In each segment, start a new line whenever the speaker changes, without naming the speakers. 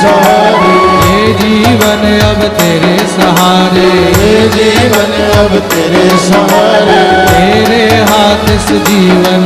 सहारे
ये जीवन अब तेरे सहारे।
ये जीवन अब तेरे सहारे।
तेरे हाथ से जीवन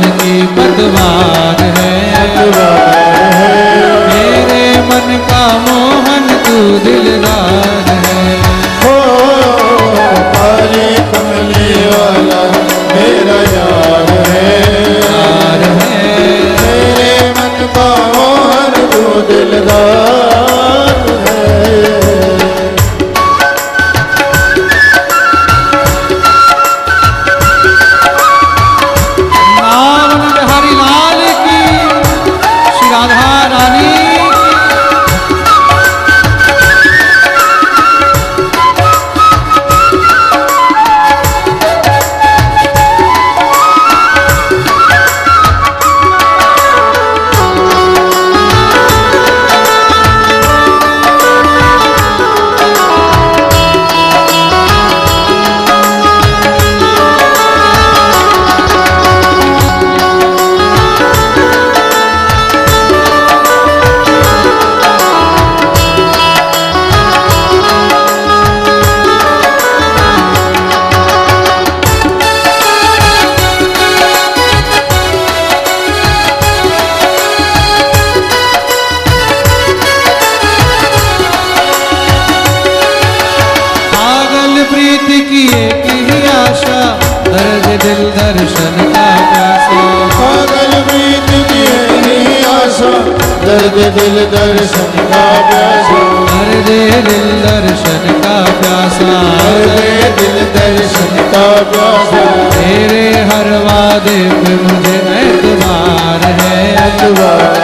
तेरे हर वादे पे मुझे एतबार है एतबार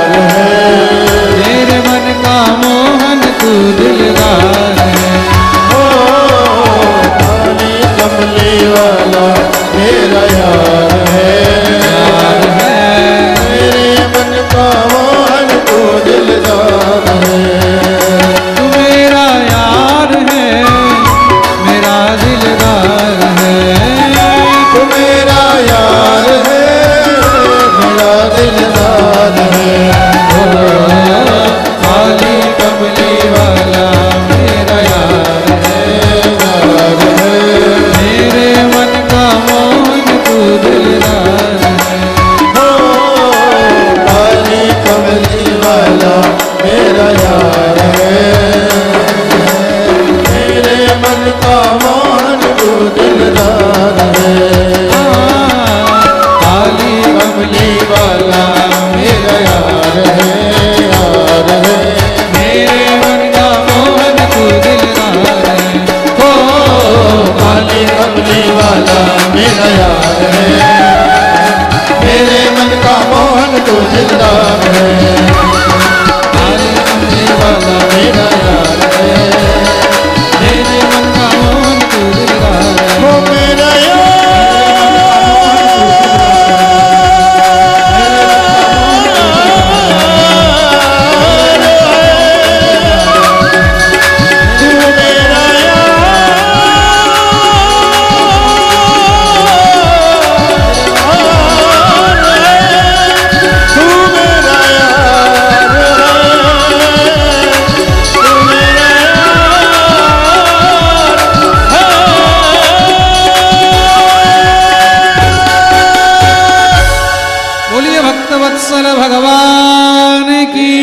ভগবান কি?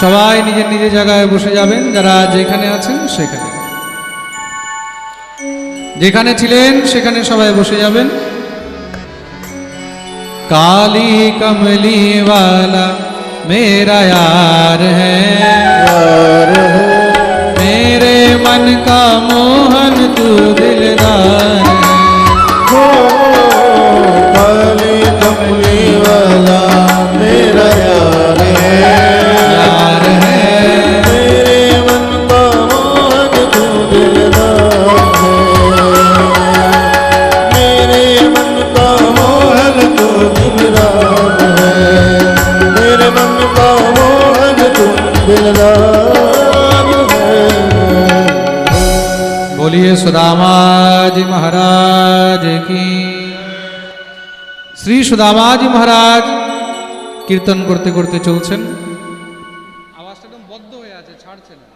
সবাই নিজের নিজের জায়গায় বসে যাবেন, যারা যেখানে আছেন সেখানে। যেখানে ছিলেন সেখানে সবাই বসে যাবেন। কালি কমলিওয়ালা মেরা यार है। মন मन का मोहन সুদামাজি মহারাজ। কীর্তন করতে করতে চলছেন। আওয়াজটা একদম বদ্ধ হয়ে আছে ছাড়ছে না।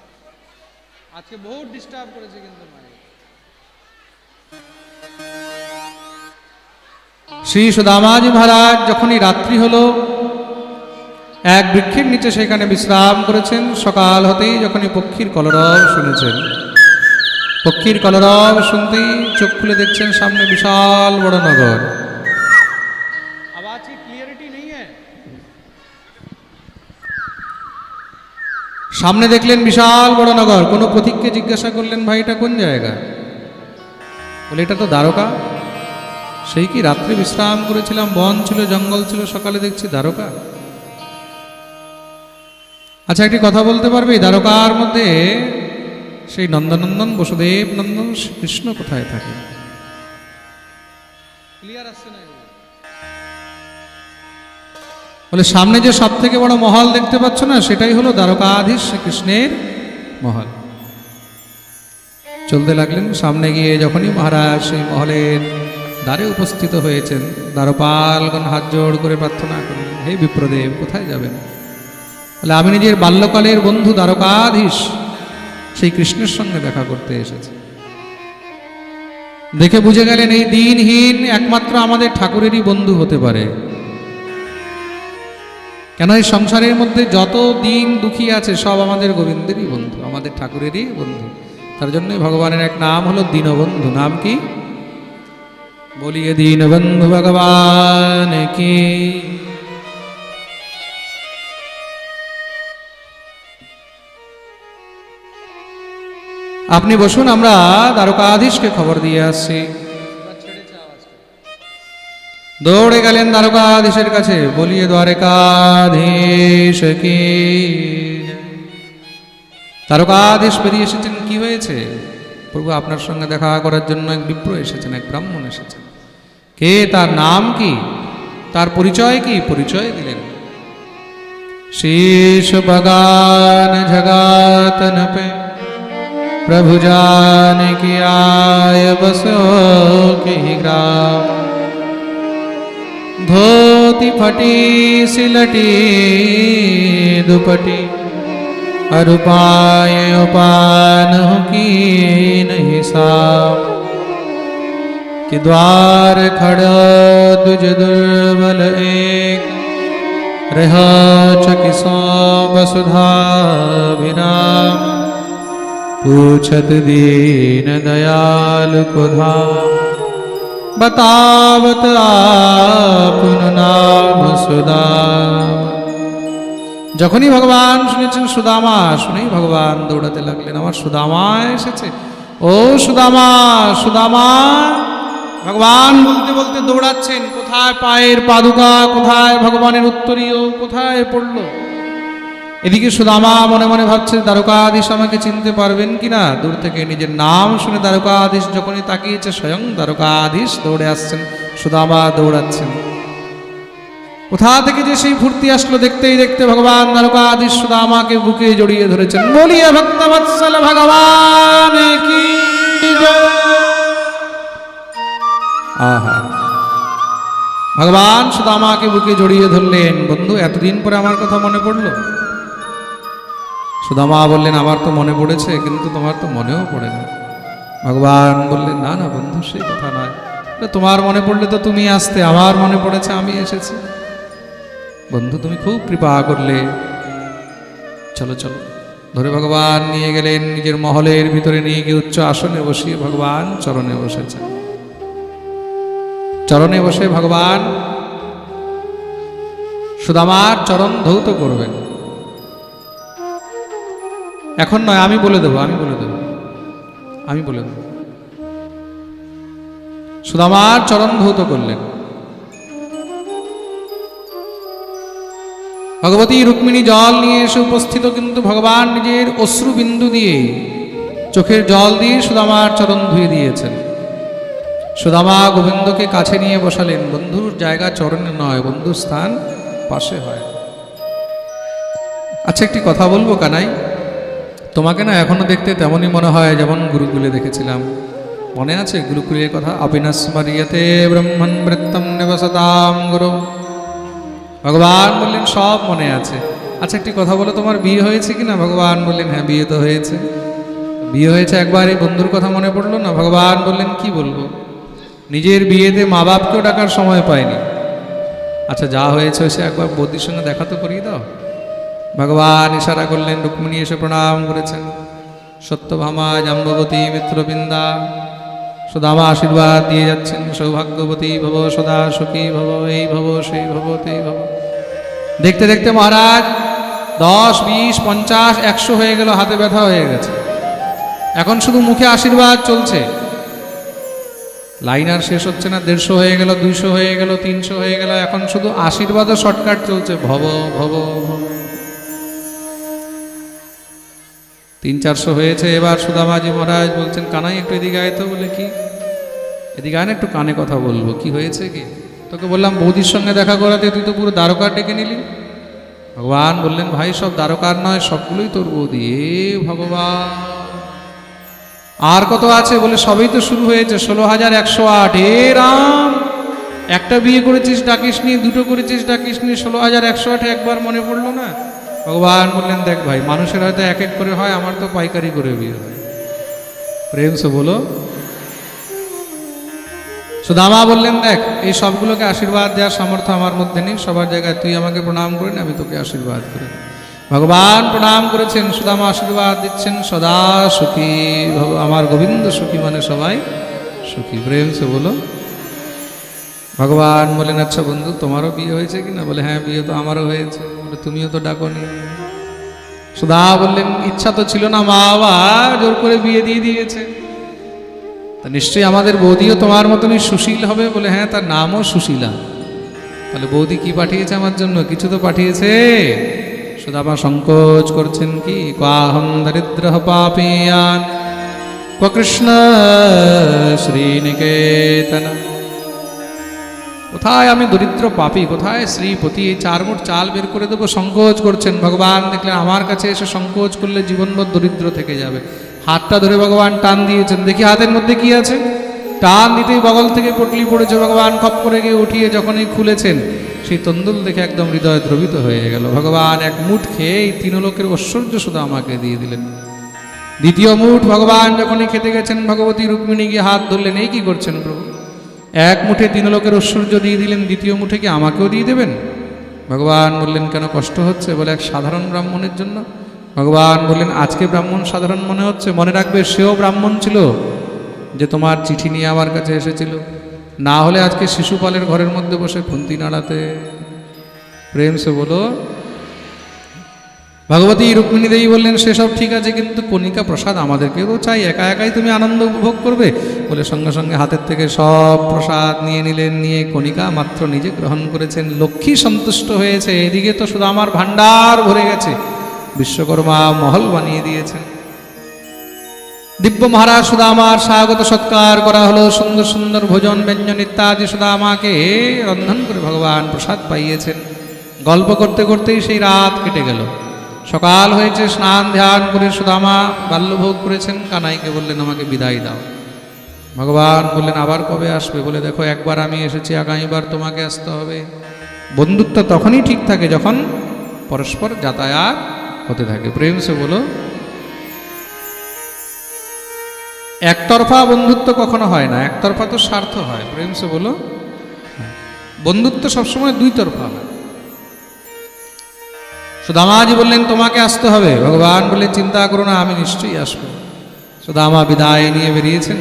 আজকে বহুত ডিস্টার্ব করেছে কিন্তু শ্রী সুদামাজি মহারাজ যখনই রাত্রি হলো এক বৃক্ষের নিচে সেখানে বিশ্রাম করেছেন। সকাল হতেই যখনই পক্ষীর কলরব শুনেছেন। পক্ষীর কলরব শুনতেই চোখ খুলে দেখছেন সামনে বিশাল বড় নগর। সামনে দেখলেন বিশাল বড় নগর। কোনো পথিককে জিজ্ঞাসা করলেন, ভাই, এটা কোন জায়গা? বলে, এটা তো দ্বারকা। সেই কি রাত্রে বিশ্রাম করেছিলাম? বন ছিল, জঙ্গল ছিল, সকালে দেখছি দ্বারকা? আচ্ছা একটি কথা বলতে পারবে? দ্বারকার মধ্যে সেই নন্দনন্দন, বসুদেব নন্দন কৃষ্ণ কোথায় থাকে? ক্লিয়ার আসছে না? বলে, সামনে যে সব থেকে বড় মহল দেখতে পাচ্ছ না, সেটাই হলো দ্বারকাধীশ শ্রীকৃষ্ণের মহল। চলতে লাগলেন, সামনে গিয়ে যখনই মহারাজ সেই মহলের দ্বারে উপস্থিত হয়েছেন দ্বারপালগণ হাত জোড় করে প্রার্থনা করলেন, হে বিপ্রদেব, কোথায় যাবেন? বলে, আমি নিজের বাল্যকালের বন্ধু দ্বারকাধীশ সেই কৃষ্ণের সঙ্গে দেখা করতে এসেছে। দেখে বুঝে গেলেন, এই দিনহীন একমাত্র আমাদের ঠাকুরেরই বন্ধু হতে পারে। কেন এই সংসারের মধ্যে যত দিন দুঃখী আছে, সব আমাদের গোবিন্দেরই বন্ধু, আমাদের ঠাকুরেরই বন্ধু। তার জন্যই ভগবানের এক নাম হলো দীনবন্ধু। নাম কি? বলিয়ে দীনবন্ধু ভগবান কি? আপনি বসুন, আমরা দ্বারকাধীশকে খবর দিয়ে আসছি। দৌড়ে গেলেন দ্বারকাধীশের কাছে বলিয়ে দ্বারকাধীশ কি দ্বারকাধীশ বেরিয়ে এসেছেন কি হয়েছে প্রভু আপনার সঙ্গে দেখা করার জন্য এক বিপ্র এসেছেন এক ব্রাহ্মণ এসেছেন কে তার নাম কি তার পরিচয় কি পরিচয় দিলেন शीश बगान जगातन पे प्रभु जान की आय बसो के ग्राम धोती फटी, सिलटी, दुपटी। अरुपाय उपान की नहीं साम कि द्वार खड़ा तुझ दुर्बल एक। रह चकिसो वसुधा विराम। पूछत दीन दयाल को धाम। बतावत आपन নাম সুদাম যখনই ভগবান শুনেছেন সুদামা শুনেই ভগবান দৌড়াতে লাগলেন আমার সুদামা এসেছে ও সুদামা সুদামা ভগবান বলতে বলতে দৌড়াচ্ছেন কোথায় পায়ের পাদুকা কোথায় ভগবানের উত্তরীয় কোথায় পড়লো এদিকে সুদামা মনে মনে ভাবছে, দ্বারকাধীশ আমাকে চিনতে পারবেন কিনা? দূর থেকে নিজের নাম শুনে দ্বারকাধীশ যখনই তাকিয়েছে, স্বয়ং দ্বারকাধীশ দৌড়ে আসছেন সুদামা দৌড়াচ্ছেন। কোথা থেকে যে সেই ফুর্তি আসলো দেখতেই দেখতে ভগবান দ্বারকাধীশ সুদামাকে বুকে জড়িয়ে ধরেছেন। বলিয়ে ভক্তবৎসল, ভগবান কি ভগবান সুদামাকে বুকে জড়িয়ে ধরলেন। বন্ধু, এতদিন পরে আমার কথা মনে পড়ল। সুদামা বললেন, আমার তো মনে পড়েছে, কিন্তু তোমার তো মনেও পড়ে না। ভগবান বললেন, না না বন্ধু সেই কথা নয়। তোমার মনে পড়লে তো তুমি আসতে, আমার মনে পড়েছে আমি এসেছি। বন্ধু, তুমি খুব কৃপা করলে। চলো চলো। ধরে ভগবান নিয়ে গেলেন, নিজের মহলের ভিতরে নিয়ে গিয়ে উচ্চ আসনে বসিয়ে ভগবান চরণে বসেছেন। চরণে বসে ভগবান সুদামার চরণ ধৌত করবেন। এখন নয়, আমি বলে দেবো, আমি বলে দেবো। আমি বলে দেবো। সুদামার চরণ ধৌত করলেন। ভগবতী রুক্মিণী জল নিয়ে এসে উপস্থিত, কিন্তু ভগবান নিজের অশ্রু বিন্দু দিয়ে চোখের জল দিয়ে সুদামার চরণ ধুয়ে দিয়েছেন। সুদামা গোবিন্দকে কাছে নিয়ে বসালেন, বন্ধুর জায়গা চরণে নয়, বন্ধুর স্থান পাশে হয়। আচ্ছা একটি কথা বলব কানাই? তোমাকে না এখনও দেখতে তেমনই মনে হয় যেমন গুরুকুলে দেখেছিলাম। মনে আছে গুরুকুলের কথা? অবিনাশ মারিয়াতে ব্রহ্মণ বৃত্তম নিবসতাম গুরু। ভগবান বললেন, সব মনে আছে। আচ্ছা একটি কথা বলো, তোমার বিয়ে হয়েছে কি না ভগবান বললেন হ্যাঁ বিয়ে তো হয়েছে। বিয়ে হয়েছে একবার, এই বন্ধুর কথা মনে পড়ল না? ভগবান বললেন, কি বলব? নিজের বিয়েতে মা বাপকেও ডাকার সময় পায়নি। আচ্ছা যা হয়েছে সে একবার বৌদির সঙ্গে দেখা তো করিয়ে দাও। ভগবান ইশারা করলেন, রুক্মিণী এসে প্রণাম করেছেন। সত্যভামা জাম্বতী মিত্রবৃন্দা, সুদামা আশীর্বাদ দিয়ে যাচ্ছেন। সৌভাগ্যবতী ভব, সদা সুখী ভব, এই ভব, সেই ভব, তেই ভব। দেখতে দেখতে মহারাজ, দশ, বিশ, পঞ্চাশ, একশো হয়ে গেল, হাতে ব্যথা হয়ে গেছে। এখন শুধু মুখে আশীর্বাদ চলছে। লাইন আর শেষ হচ্ছে না, দেড়শো হয়ে গেল, দুইশো হয়ে গেল, তিনশো হয়ে গেল, এখন শুধু আশীর্বাদও শর্টকাট চলছে। ভব ভব ভব। তিন চারশো হয়েছে, এবার সুদামাজি মহারাজ বলছেন, কানাই একটু এদিকে আয় তো বলে কি? এদিকে আয় একটু কানে কথা বলব, কি হয়েছে কি? তোকে বললাম, বৌদির সঙ্গে দেখা করাতে তুই তো পুরো দ্বারকা ডেকে নিলি। ভগবান বললেন, ভাই, সব দ্বারকার নয়, সবগুলোই তোর বৌদি। এ ভগবান। আর কত আছে বলে, সবই তো শুরু হয়েছে, ষোলো হাজার একশো আট। এ রাম, একটা বিয়ে করেছিস ডাকিস নি দুটো করেছিস ডাকিস নি ষোলো হাজার একশো আট একবার মনে পড়ল না? ভগবান বললেন, দেখ ভাই, মানুষের হয়তো এক এক করে হয়, আমার তো পাইকারি করে বিয়ে হয়। প্রেম সে বলো। সুদামা বললেন, দেখ, এই সবগুলোকে আশীর্বাদ দেওয়ার সামর্থ্য আমার মধ্যে নেই, সবার জায়গায় তুই আমাকে প্রণাম করিনি আমি তোকে আশীর্বাদ করি ভগবান প্রণাম করেছেন সুদামা আশীর্বাদ দিচ্ছেন, সদা সুখী আমার গোবিন্দ সুখী মানে সবাই সুখী। প্রেম সে বলো। ভগবান বলেন আচ্ছা বন্ধু, তোমারও বিয়ে হয়েছে কিনা? বলে হ্যাঁ বিয়ে তো আমারও হয়েছে। বলে তুমিও তো ডাকনি। সুধা বললেন, ইচ্ছা তো ছিল না, মা বাবা জোর করে বিয়ে দিয়ে দিয়েছে। তা নিশ্চয়ই আমাদের বৌদিও তোমার মতনই সুশীল হবে বলে হ্যাঁ তার নামও সুশীলা। তাহলে বৌদি কি পাঠিয়েছে আমার জন্য? কিছু তো পাঠিয়েছে। সুদামা সংকোচ করছেন কি? কাহম দরিদ্র পাপিয়ান। কৃষ্ণ শ্রীনিকেতন। কোথায় আমি দরিদ্র পাপি? কোথায় শ্রীপতি? এই চার মুঠ চাল বের করে দেবো, সংকোচ করছেন ভগবান। দেখলেন আমার কাছে এসে সংকোচ করলে জীবনভর দরিদ্র থেকে যাবে। হাতটা ধরে ভগবান টান দিয়েছেন। দেখি হাতের মধ্যে কি আছে? টান দিতেই বগল থেকে পটলি পড়েছে। ভগবান খপ করে গিয়ে উঠিয়ে যখনই খুলেছেন, সেই তন্দুল দেখে একদম হৃদয় দ্রবিত হয়ে গেল। ভগবান এক মুঠ খেয়ে এই তিন লোকের ঐশ্বর্য শুধু আমাকে দিয়ে দিলেন। দ্বিতীয় মুঠ ভগবান যখনই খেতে গেছেন, ভগবতী রুক্মিণী গিয়ে হাত ধরলেন, এই কি করছেন প্রভু? এক মুঠে তিন লোকের ঐশ্বর্য দিয়ে দিলেন, দ্বিতীয় মুঠে কি আমাকেও দিয়ে দেবেন? ভগবান বললেন, কেন কষ্ট হচ্ছে? বলে এক সাধারণ ব্রাহ্মণের জন্য। ভগবান বললেন, আজকে ব্রাহ্মণ সাধারণ মনে হচ্ছে, মনে রাখবে, সেও ব্রাহ্মণ ছিল যে তোমার চিঠি নিয়ে আমার কাছে এসেছিল। না হলে আজকে শিশুপালের ঘরের মধ্যে বসে খুন্তি নাড়াতে। প্রেম সে বলো ভগবতী রুক্মিণী দেবী বললেন সেসব ঠিক আছে, কিন্তু কণিকা প্রসাদ আমাদেরকেও তো চাই। একা একাই তুমি আনন্দ উপভোগ করবে? বলে সঙ্গে সঙ্গে হাতের থেকে সব প্রসাদ নিয়ে নিলেন, নিয়ে কণিকা মাত্র নিজে গ্রহণ করেছেন। লক্ষ্মী সন্তুষ্ট হয়েছে। এদিকে তো শুধু আমার ভাণ্ডার ভরে গেছে। বিশ্বকর্মা মহল বানিয়ে দিয়েছেন। দিব্য মহারাজ সুদামার স্বাগত সৎকার করা হলো। সুন্দর সুন্দর ভোজন, ব্যঞ্জন ইত্যাদি সুদামাকে রন্ধন করে ভগবান প্রসাদ পাইয়েছেন। গল্প করতে করতেই সেই রাত কেটে গেল। সকাল হয়েছে, স্নান, ধ্যান করে সুদামা বাল্যভোগ করেছেন। কানাইকে বললেন, আমাকে বিদায় দাও। ভগবান বললেন, আবার কবে আসবে? বলে, দেখো, একবার আমি এসেছি আগামীবার তোমাকে আসতে হবে। বন্ধুত্ব তখনই ঠিক থাকে যখন পরস্পর যাতায়াত হতে থাকে। প্রেম সে বলো, একতরফা বন্ধুত্ব কখনো হয় না, একতরফা তো স্বার্থ হয়। প্রেম সে বলো, বন্ধুত্ব সবসময় দুই তরফা হয়। সুদামাজি বললেন, তোমাকে আসতে হবে। ভগবান বললেন চিন্তা করো না, আমি নিশ্চয়ই আসব। সুদামা বিদায় নিয়ে বেরিয়েছেন।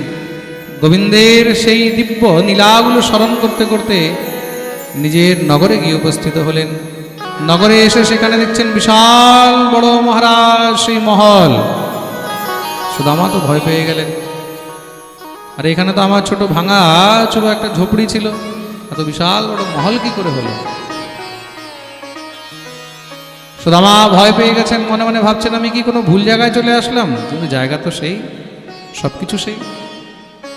গোবিন্দের সেই দিব্য নীলাগুলো স্মরণ করতে করতে নিজের নগরে গিয়ে উপস্থিত হলেন। নগরে এসে সেখানে দেখছেন বিশাল বড় মহারাজ, সেই মহল। সুদামা তো ভয় পেয়ে গেলেন। আর, এখানে তো আমার ছোট ভাঙা, ছোট একটা ঝোপড়ি ছিল। এত বিশাল বড় মহল কি করে হলো? সুদামা ভয় পেয়ে গেছেন, মনে মনে ভাবছেন, আমি কি কোনো ভুল জায়গায় চলে আসলাম? কিন্তু জায়গা তো সেই সব কিছু সেই।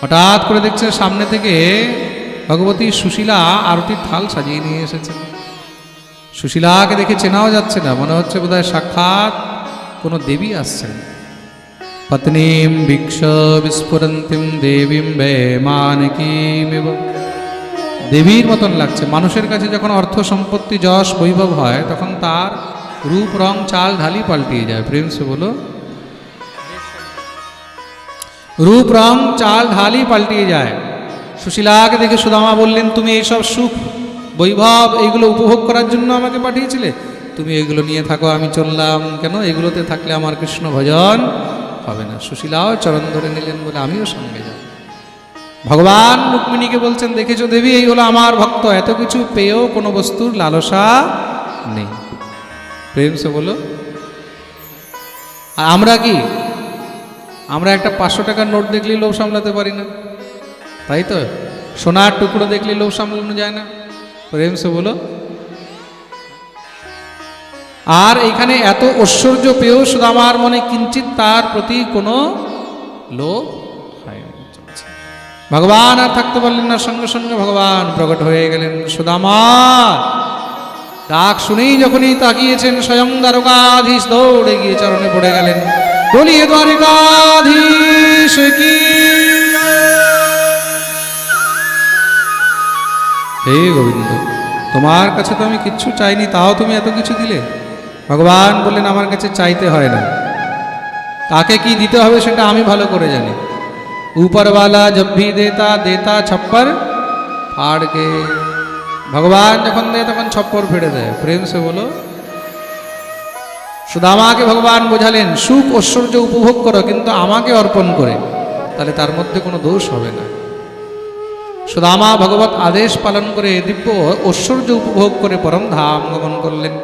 হঠাৎ করে দেখছে সামনে থেকে ভগবতী সুশীলা আরতির থাল সাজিয়ে নিয়ে এসেছেন সুশীলাকে দেখে চেনাও যাচ্ছে না, মনে হচ্ছে বোধহয় সাক্ষাৎ কোনো দেবী আসছেন পত্নীম বিক্ষ বিস্ফুরন্তিম দেবীম বে মানকীমিব। দেবীর মতন লাগছে। মানুষের কাছে যখন অর্থ সম্পত্তি যশ বৈভব হয়, তখন তার রূপ, রং, চাল, ঢালি পাল্টিয়ে যায়। প্রেম সে বলো, রূপ, রং, চাল, ঢালি পাল্টিয়ে যায়। সুশীলাকে দেখে সুদামা বললেন, তুমি এইসব সুখ, বৈভব, এইগুলো উপভোগ করার জন্য আমাকে পাঠিয়েছিলে। তুমি এগুলো নিয়ে থাকো, আমি চললাম। কেন? এগুলোতে থাকলে আমার কৃষ্ণ ভজন হবে না। সুশীলাও চরণ ধরে নিলেন বলে, আমিও সঙ্গে যাব। ভগবান রুক্মিণীকে বলছেন, দেখেছ দেবী, এই হলো আমার ভক্ত, এত কিছু পেয়েও কোনো বস্তুর লালসা নেই। প্রেম সে বলো আর আমরা কি? আমরা একটা পাঁচশো টাকার নোট দেখলেই লোভ সামলাতে পারি না। তাই তো? সোনার টুকরো দেখলে লোভ সামলানো যায় না। প্রেম সে বলো আর এখানে এত ঐশ্বর্য পেয়েও আমার মনে কিঞ্চিত তার প্রতি কোনো লোভ ভগবান আর থাকতে পারলেন না, সঙ্গে সঙ্গে ভগবান প্রকট হয়ে গেলেন সুদামা ডাক শুনেই যখনই তাকিয়েছেন স্বয়ং দ্বারকাধীশ দৌড়ে গিয়ে চরণে পড়ে গেলেন। বলিয়ে, দ্বারকাধীশ, কি হে গোবিন্দ, তোমার কাছে তো আমি কিচ্ছু চাইনি, তাও তুমি এত কিছু দিলে? ভগবান বললেন, আমার কাছে চাইতে হয় না। তাকে কি দিতে হবে সেটা আমি ভালো করে জানি। উপরওয়ালা জব ভি দেতা দেতা ছপ্পর ফাড় কে ভগবান যখন দেয়, তখন ছপ্পর ফেড়ে দেয়। প্রেম সে বলো সুদামাকে ভগবান বোঝালেন, সুখ ঐশ্বর্য উপভোগ করো, কিন্তু আমাকে অর্পণ করে, তাহলে তার মধ্যে কোনো দোষ হবে না। সুদামা ভগবত আদেশ পালন করে দিব্য ঐশ্বর্য উপভোগ করে পরম ধাম গমন করলেন।